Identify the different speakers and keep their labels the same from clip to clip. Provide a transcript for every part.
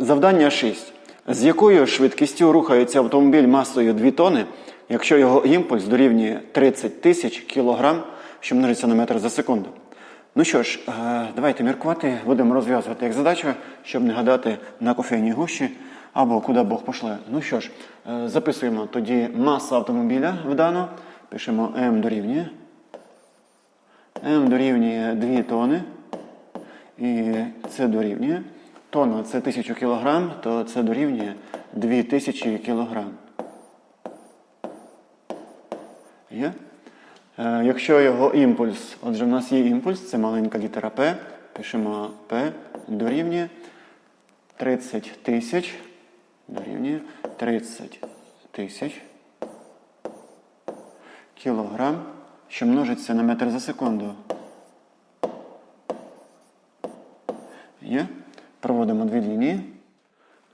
Speaker 1: Завдання 6. З якою швидкістю рухається автомобіль масою 2 тони, якщо його імпульс дорівнює 30 тисяч кілограм, що множиться на метр за секунду? Ну що ж, е, давайте міркувати, будемо розв'язувати як задачу, щоб не гадати на кофейній гущі або куди Бог пошле. Ну що ж, е, записуємо тоді маса автомобіля вдано, пишемо М дорівнює. М дорівнює 2 тони. І це дорівнює. Тонна це 1000 кілограм, то це дорівнює 2000 кілограм. Є? Е, якщо його імпульс, отже, в нас є імпульс, це маленька літера П. Пишемо П дорівнює 30 тисяч. Дорівнює 30 тисяч кілограм, що множиться на метр за секунду. Є? Проводимо дві лінії.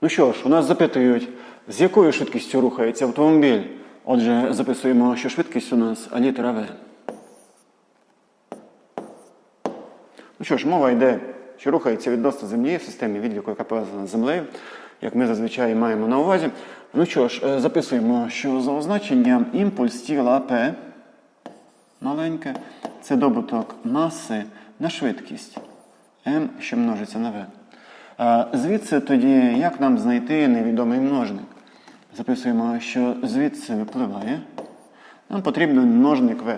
Speaker 1: Ну що ж, у нас запитують, з якою швидкістю рухається автомобіль. Отже, записуємо, що швидкість у нас літера В. Ну що ж, мова йде, що рухається відносно Землі в системі відліку, яка пов'язана з землею, як ми зазвичай маємо на увазі. Ну що ж, е, записуємо, що за означенням імпульс тіла П маленьке це добуток маси на швидкість М, що множиться на В. Звідси тоді, як нам знайти невідомий множник? Записуємо, що звідси випливає. Нам потрібен множник В.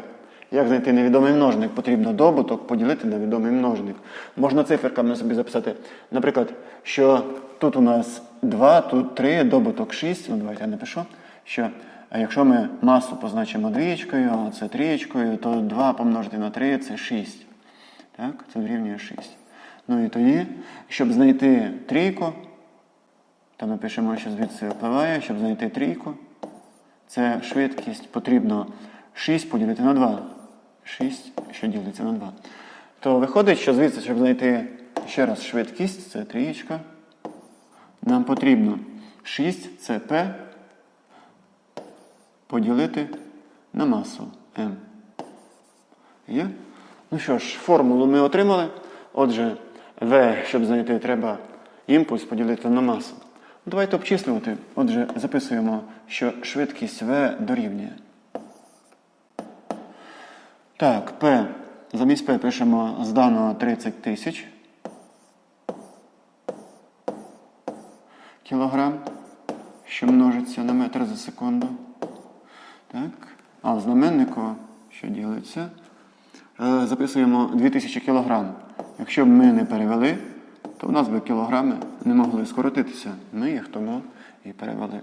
Speaker 1: Як знайти невідомий множник? Потрібно добуток поділити на відомий множник. Можна циферками собі записати. Наприклад, що тут у нас 2, тут 3, добуток 6. Ну, давайте я напишу. Що якщо ми масу позначимо двієчкою, а це трієчкою, то 2 помножити на 3 це 6. Так, це дорівнює 6. Ну і тоді, щоб знайти трійку, то ми пишемо, що звідси випливає, щоб знайти трійку. Це швидкість потрібно 6 поділити на 2. 6, що ділиться на 2. То виходить, що звідси, щоб знайти ще раз швидкість, це трієчка. Нам потрібно 6 це поділити на масу m. Є? Ну що ж, формулу ми отримали. Отже, V, щоб знайти, треба імпульс поділити на масу. Давайте обчислювати. Отже, записуємо, що швидкість V дорівнює. Так, P. Замість P пишемо з даного 30 тисяч кілограм, що множиться на метр за секунду. Так. А в знаменнику, що ділиться, е, записуємо 2000 кілограм. Якщо б ми не перевели, то в нас би кілограми не могли скоротитися. Ми їх тому і перевели.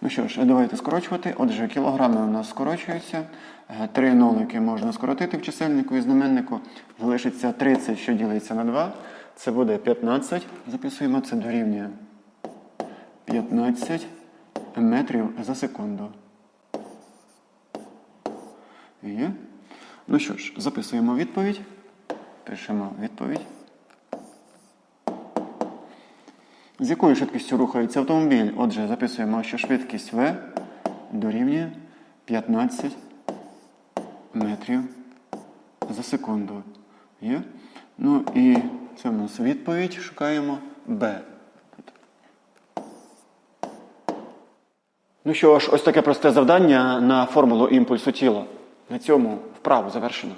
Speaker 1: Ну що ж, давайте скорочувати. Отже, кілограми у нас скорочуються. Е, Три нолики можна скоротити в чисельнику і знаменнику. Залишиться 30, що ділиться на 2. Це буде 15. Записуємо, це дорівнює 15 метрів за секунду. Є. Ну що ж, записуємо відповідь. Пишемо відповідь. З якою швидкістю рухається автомобіль? Отже, записуємо, що швидкість В дорівнює 15 метрів за секунду. Є? Ну і це в нас відповідь. Шукаємо Б. Ну що ж, ось таке просте завдання на формулу імпульсу тіла. На цьому вправу завершено.